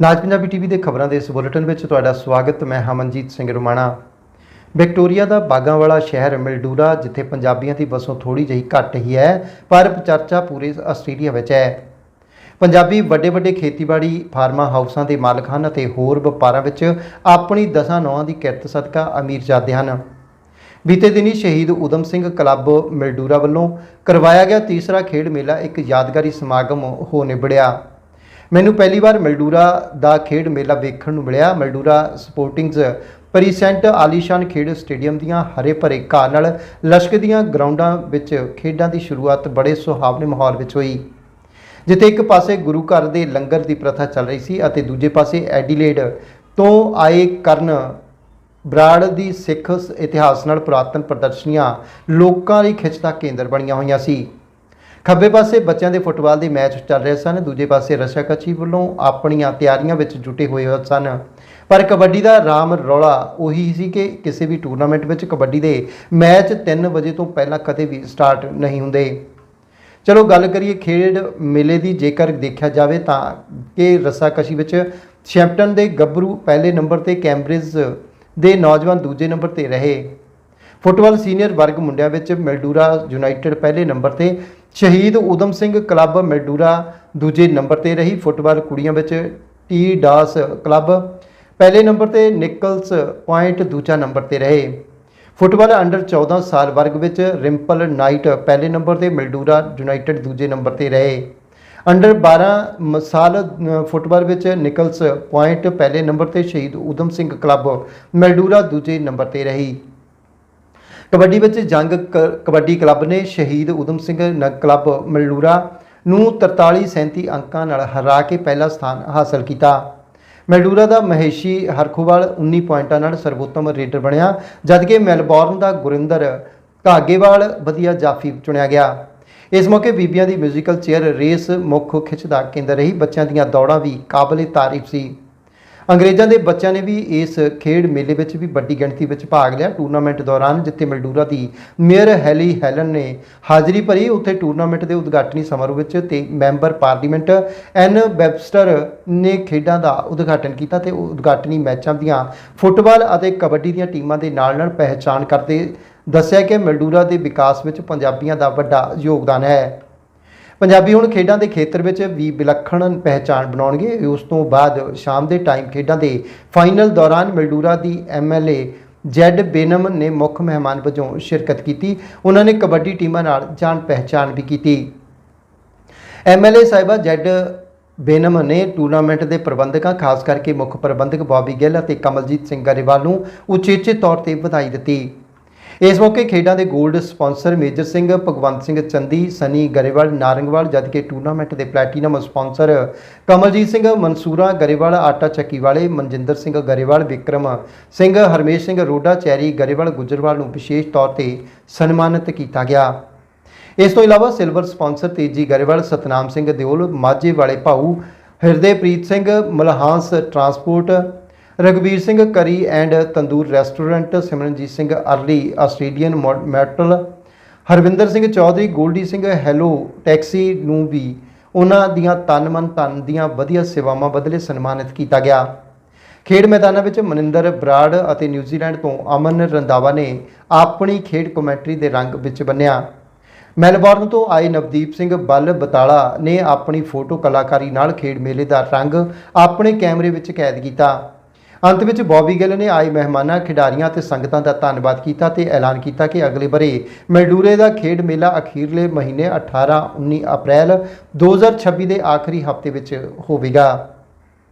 ਨਾਜ Punjabi TV ਦੇ ਖਬਰਾਂ ਦੇ ਇਸ ਬੁਲੇਟਿਨ ਵਿੱਚ ਤੁਹਾਡਾ ਸਵਾਗਤ, ਮੈਂ ਹਮਨਜੀਤ ਸਿੰਘ ਰੁਮਾਣਾ। ਵਿਕਟੋਰੀਆ ਦਾ ਬਾਗਾਂ ਵਾਲਾ ਸ਼ਹਿਰ ਮਿਲਡੂਰਾ, ਜਿੱਥੇ ਪੰਜਾਬੀਆਂ ਦੀ ਵਸੋਂ ਥੋੜੀ ਜਿਹੀ ਘੱਟ ਹੀ ਹੈ, ਪਰ ਚਰਚਾ ਪੂਰੇ ਆਸਟ੍ਰੇਲੀਆ ਵਿੱਚ ਹੈ। ਪੰਜਾਬੀ ਵੱਡੇ ਵੱਡੇ ਖੇਤੀਬਾੜੀ ਫਾਰਮਾਂ ਹਾਊਸਾਂ ਦੇ ਮਾਲਕ ਹਨ ਅਤੇ ਹੋਰ ਵਪਾਰਾਂ ਵਿੱਚ ਆਪਣੀ ਦਸਾਂ ਨੌਆਂ ਦੀ ਕਿਰਤ ਸਦਕਾ ਅਮੀਰ ਜਾਦੇ ਹਨ। ਬੀਤੇ ਦਿਨੀ ਸ਼ਹੀਦ ਉਦਮ ਸਿੰਘ ਕਲੱਬ ਮਿਲਡੂਰਾ ਵੱਲੋਂ ਕਰਵਾਇਆ ਗਿਆ ਤੀਸਰਾ ਖੇਡ ਮੇਲਾ ਇੱਕ ਯਾਦਗਾਰੀ ਸਮਾਗਮ ਹੋ ਨਿਬੜਿਆ। ਮੈਨੂੰ ਪਹਿਲੀ ਵਾਰ ਮਲਡੂਰਾ ਦਾ ਖੇਡ ਮੇਲਾ ਵੇਖਣ ਨੂੰ ਮਿਲਿਆ। ਮਲਡੂਰਾ ਸਪੋਰਟਿੰਗਸ ਪਰੀਸੈਂਟ ਆਲੀਸ਼ਾਨ ਖੇਡ ਸਟੇਡੀਅਮ ਦੀਆਂ ਹਰੇ ਭਰੇ ਘਾਹ ਨਾਲ ਲਸ਼ਕਦੀਆਂ ਗਰਾਊਂਡਾਂ ਵਿੱਚ ਖੇਡਾਂ ਦੀ ਸ਼ੁਰੂਆਤ ਬੜੇ ਸੁਹਾਵਣੇ ਮਾਹੌਲ ਵਿੱਚ ਹੋਈ। ਜਿੱਥੇ ਇੱਕ ਪਾਸੇ ਗੁਰੂ ਘਰ ਦੇ ਲੰਗਰ ਦੀ ਪ੍ਰਥਾ ਚੱਲ ਰਹੀ ਸੀ ਅਤੇ ਦੂਜੇ ਪਾਸੇ ਐਡੀਲੇਡ ਤੋਂ ਆਏ ਕਰਨ ਬਰਾੜ ਦੀ ਸਿੱਖ ਇਤਿਹਾਸ ਨਾਲ ਪੁਰਾਤਨ ਪ੍ਰਦਰਸ਼ਨੀਆਂ ਲੋਕਾਂ ਲਈ ਖਿੱਚ ਦਾ ਕੇਂਦਰ ਬਣੀਆਂ ਹੋਈਆਂ ਸੀ। ਖੱਬੇ ਪਾਸੇ ਬੱਚਿਆਂ ਦੇ ਫੁੱਟਬਾਲ ਦੇ ਮੈਚ ਚੱਲ ਰਹੇ ਸਨ, ਦੂਜੇ ਪਾਸੇ ਰਸ਼ਾਕਚੀ ਵੱਲੋਂ ਆਪਣੀਆਂ ਤਿਆਰੀਆਂ ਵਿੱਚ ਜੁਟੇ ਹੋਏ ਸਨ। ਪਰ ਕਬੱਡੀ ਦਾ ਰਾਮ ਰੌਲਾ ਉਹੀ ਸੀ ਕਿ ਕਿਸੇ ਵੀ ਟੂਰਨਾਮੈਂਟ ਵਿੱਚ ਕਬੱਡੀ ਦੇ ਮੈਚ 3 ਵਜੇ ਤੋਂ ਪਹਿਲਾਂ ਕਦੇ ਵੀ ਸਟਾਰਟ ਨਹੀਂ ਹੁੰਦੇ। ਚਲੋ ਗੱਲ ਕਰੀਏ ਖੇਡ ਮੇਲੇ ਦੀ, ਜੇਕਰ ਦੇਖਿਆ ਜਾਵੇ ਤਾਂ ਕਿ ਰੱਸਾਕਸ਼ੀ ਵਿੱਚ ਸ਼ੈਂਪਟਨ ਦੇ ਗੱਭਰੂ ਪਹਿਲੇ ਨੰਬਰ ਤੇ ਕੈਂਬਰਿਜ ਦੇ ਨੌਜਵਾਨ ਦੂਜੇ ਨੰਬਰ ਤੇ ਰਹੇ। ਫੁੱਟਬਾਲ ਸੀਨੀਅਰ ਵਰਗ ਮੁੰਡਿਆਂ ਵਿੱਚ ਮਿਲਡੂਰਾ ਯੂਨਾਈਟਿਡ ਪਹਿਲੇ ਨੰਬਰ ਤੇ ਸ਼ਹੀਦ ਉਦਮ ਸਿੰਘ ਕਲੱਬ ਮਿਲਡੂਰਾ ਦੂਜੇ ਨੰਬਰ ਤੇ ਰਹੀ ਫੁੱਟਬਾਲ ਕੁੜੀਆਂ ਵਿੱਚ ਟੀ ਡਾਸ ਕਲੱਬ। ਪਹਿਲੇ ਨੰਬਰ ਤੇ ਨਿਕਲਸ ਪੁਆਇੰਟ, ਦੂਜਾ ਨੰਬਰ ਤੇ ਰਹੇ। ਫੁੱਟਬਾਲ ਅੰਡਰ 14 ਸਾਲ ਵਰਗ ਵਿੱਚ ਰਿੰਪਲ ਨਾਈਟ ਪਹਿਲੇ ਨੰਬਰ ਤੇ ਮਿਲਡੂਰਾ ਯੂਨਾਈਟਿਡ ਦੂਜੇ ਨੰਬਰ ਤੇ ਰਹੇ। ਅੰਡਰ 12 ਮ- ਸਾਲ ਫੁੱਟਬਾਲ ਵਿੱਚ ਨਿਕਲਸ ਪੁਆਇੰਟ, ਪਹਿਲੇ ਨੰਬਰ ਤੇ ਸ਼ਹੀਦ ਉਦਮ ਸਿੰਘ ਕਲੱਬ ਮਿਲਡੂਰਾ ਦੂਜੇ ਨੰਬਰ ਤੇ ਰਹੀ। ਕਬੱਡੀ ਵਿੱਚ ਜੰਗ ਕ- ਕਬੱਡੀ ਕਲੱਬ ਨੇ ਸ਼ਹੀਦ ਉਦਮ ਸਿੰਘ ਨ- ਕਲੱਬ ਮਲੂਰਾ ਨੂੰ 43 37 ਅੰਕਾਂ ਨਾਲ ਹਰਾ ਕੇ ਪਹਿਲਾ ਸਥਾਨ ਹਾਸਲ ਕੀਤਾ। ਮੈਲਡੂਰਾ ਦਾ ਮਹੇਸ਼ੀ ਹਰਖੋਵਾਲ 19 ਪੁਆਇੰਟਾਂ ਨਾਲ ਸਰਵੋਤਮ ਰੇਡਰ ਬਣਿਆ, ਜਦਕਿ ਮੈਲਬੌਰਨ ਦਾ ਗੁਰਿੰਦਰ ਘਾਗੇਵਾਲ ਵਧੀਆ ਜਾਫੀ ਚੁਣਿਆ ਗਿਆ। ਇਸ ਮੌਕੇ ਬੀਬੀਆਂ ਦੀ ਮਿਊਜ਼ੀਕਲ ਚੇਅਰ ਰੇਸ ਮੁੱਖ ਖਿੱਚ ਦਾ ਕੇਂਦਰ ਰਹੀ, ਬੱਚਿਆਂ ਦੀਆਂ ਦੌੜਾਂ ਵੀ ਕਾਬਲੇ ਤਾਰੀਫ ਸੀ। ਅੰਗਰੇਜ਼ਾਂ ਦੇ ਬੱਚਿਆਂ ਨੇ ਵੀ ਇਸ ਖੇਡ ਮੇਲੇ ਵਿੱਚ ਵੀ ਵੱਡੀ ਗਿਣਤੀ ਵਿੱਚ ਭਾਗ ਲਿਆ। ਟੂਰਨਾਮੈਂਟ ਦੌਰਾਨ ਜਿੱਥੇ ਮਲਡੂਰਾ ਦੀ ਮੇਅਰ ਹੈਲੀ ਹੈਲਨ ਨੇ ਹਾਜ਼ਰੀ ਭਰੀ, ਉੱਥੇ ਟੂਰਨਾਮੈਂਟ ਦੇ ਉਦਘਾਟਨੀ ਸਮਾਰੋਹ ਵਿੱਚ ਤੇ ਮੈਂਬਰ ਪਾਰਲੀਮੈਂਟ ਐਨ ਵੈਬਸਟਰ ਨੇ ਖੇਡਾਂ ਦਾ ਉਦਘਾਟਨ ਕੀਤਾ ਤੇ ਉਦਘਾਟਨੀ ਮੈਚਾਂ ਦੀਆਂ ਫੁੱਟਬਾਲ ਅਤੇ ਕਬੱਡੀ ਦੀਆਂ ਟੀਮਾਂ ਦੇ ਨਾਲ ਨਾਲ ਪਹਿਚਾਣ ਕਰਦੇ ਦੱਸਿਆ ਕਿ ਮਲਡੂਰਾ ਦੇ ਵਿਕਾਸ ਵਿੱਚ ਪੰਜਾਬੀਆਂ ਦਾ ਵੱਡਾ ਯੋਗਦਾਨ ਹੈ। ਪੰਜਾਬੀ ਹੁਣ ਖੇਡਾਂ ਦੇ ਖੇਤਰ ਵਿੱਚ ਵੀ ਵਿਲੱਖਣ ਪਹਿਚਾਣ ਬਣਾਉਣਗੇ। ਉਸ ਤੋਂ ਬਾਅਦ ਸ਼ਾਮ ਦੇ ਟਾਈਮ ਖੇਡਾਂ ਦੇ ਫਾਈਨਲ ਦੌਰਾਨ ਮਿਲਡੂਰਾ ਦੀ ਐਮਐਲਏ ਜੈਡ ਬੇਨਮ ਨੇ ਮੁੱਖ ਮਹਿਮਾਨ ਵਜੋਂ ਸ਼ਿਰਕਤ ਕੀਤੀ। ਉਹਨਾਂ ਨੇ ਕਬੱਡੀ ਟੀਮਾਂ ਨਾਲ ਜਾਣ ਪਹਿਚਾਣ ਵੀ ਕੀਤੀ। ਐਮਐਲਏ ਸਾਹਿਬਾ ਜੈਡ ਬੇਨਮ ਨੇ ਟੂਰਨਾਮੈਂਟ ਦੇ ਪ੍ਰਬੰਧਕਾਂ, ਖਾਸ ਕਰਕੇ ਮੁੱਖ ਪ੍ਰਬੰਧਕ ਬੌਬੀ ਗਿੱਲ ਅਤੇ ਕਮਲਜੀਤ ਸਿੰਘ ਗਰੇਵਾਲ ਨੂੰ ਉਚੇਚੇ ਤੌਰ ਤੇ ਵਧਾਈ ਦਿੱਤੀ। ਇਸ ਮੌਕੇ ਖੇਡਾਂ ਦੇ 골ਡ ਸਪਾਂਸਰ ਮੇਜਰ ਸਿੰਘ, ਭਗਵੰਤ ਸਿੰਘ ਚੰਦੀ, ਸਨੀ ਗਰੇਵਾਲ, ਨਾਰੰਗਵਾਲ, ਜਦਕਿ ਟੂਰਨਾਮੈਂਟ ਦੇ ਪਲੈਟੀਨਮ ਸਪਾਂਸਰ ਕਮਲਜੀਤ ਸਿੰਘ, ਮਨਸੂਰਾ ਗਰੇਵਾਲ, ਆਟਾ ਚੱਕੀ ਵਾਲੇ ਮਨਜਿੰਦਰ ਸਿੰਘ ਗਰੇਵਾਲ, ਵਿਕਰਮ ਸਿੰਘ, ਹਰਮੇਸ਼ ਸਿੰਘ, ਰੋਡਾ ਚੈਰੀ, ਗਰੇਵਾਲ ਗੁਜਰਵਾਲ ਨੂੰ ਵਿਸ਼ੇਸ਼ ਤੌਰ ਤੇ ਸਨਮਾਨਿਤ ਕੀਤਾ ਗਿਆ। ਇਸ ਤੋਂ ਇਲਾਵਾ ਸਿਲਵਰ ਸਪਾਂਸਰ ਤੇਜੀ ਗਰੇਵਾਲ, ਸਤਨਾਮ ਸਿੰਘ ਦਿਓਲ, ਮਾਝੇ ਵਾਲੇ ਭਾਊ, Hirdepreet Singh, Malhans transport Ragvir Singh curry and tandoor restaurant Simranjit Singh early, Australian ਮੋ- metal, Harvinder Singh Chaudhary, Goldie Singh hello, taxi ਨੂੰ ਵੀ ਉਹਨਾਂ ਦੀਆਂ ਤਨ ਮਨ ਧਨ ਦੀਆਂ ਵਧੀਆ ਸੇਵਾਵਾਂ ਬਦਲੇ ਸਨਮਾਨਿਤ ਕੀਤਾ ਗਿਆ। ਖੇਡ ਮੈਦਾਨਾਂ ਵਿੱਚ ਮਨਿੰਦਰ ਬਰਾੜ ਅਤੇ ਨਿਊਜ਼ੀਲੈਂਡ ਤੋਂ ਅਮਨ ਰੰਦਾਵਾ ਨੇ ਆਪਣੀ ਖੇਡ ਕਮੈਂਟਰੀ ਦੇ ਰੰਗ ਵਿੱਚ ਬੰਨਿਆ। ਮੈਲਬੌਰਨ ਤੋਂ ਆਏ ਨਵਦੀਪ ਸਿੰਘ ਬੱਲ ਬਤਾਲਾ ਨੇ ਆਪਣੀ ਫੋਟੋ ਕਲਾਕਾਰੀ ਨਾਲ ਖੇਡ ਮੇਲੇ ਦਾ ਰੰਗ ਆਪਣੇ ਕੈਮਰੇ ਵਿੱਚ ਕੈਦ ਕੀਤਾ। ਅੰਤ ਵਿੱਚ ਬੌਬੀ ਗਿੱਲ ਨੇ ਆਏ ਮਹਿਮਾਨਾਂ, ਖਿਡਾਰੀਆਂ ਅਤੇ ਸੰਗਤਾਂ ਦਾ ਧੰਨਵਾਦ ਕੀਤਾ ਤੇ ਐਲਾਨ ਕੀਤਾ ਕਿ ਅਗਲੇ ਬਰੇ ਮੈਲਡੂਰੇ ਦਾ ਖੇਡ ਮੇਲਾ ਅਖੀਰਲੇ ਮਹੀਨੇ 18 19 ਅਪ੍ਰੈਲ 2026 ਦੇ ਆਖਰੀ ਹਫ਼ਤੇ ਵਿੱਚ ਹੋਵੇਗਾ।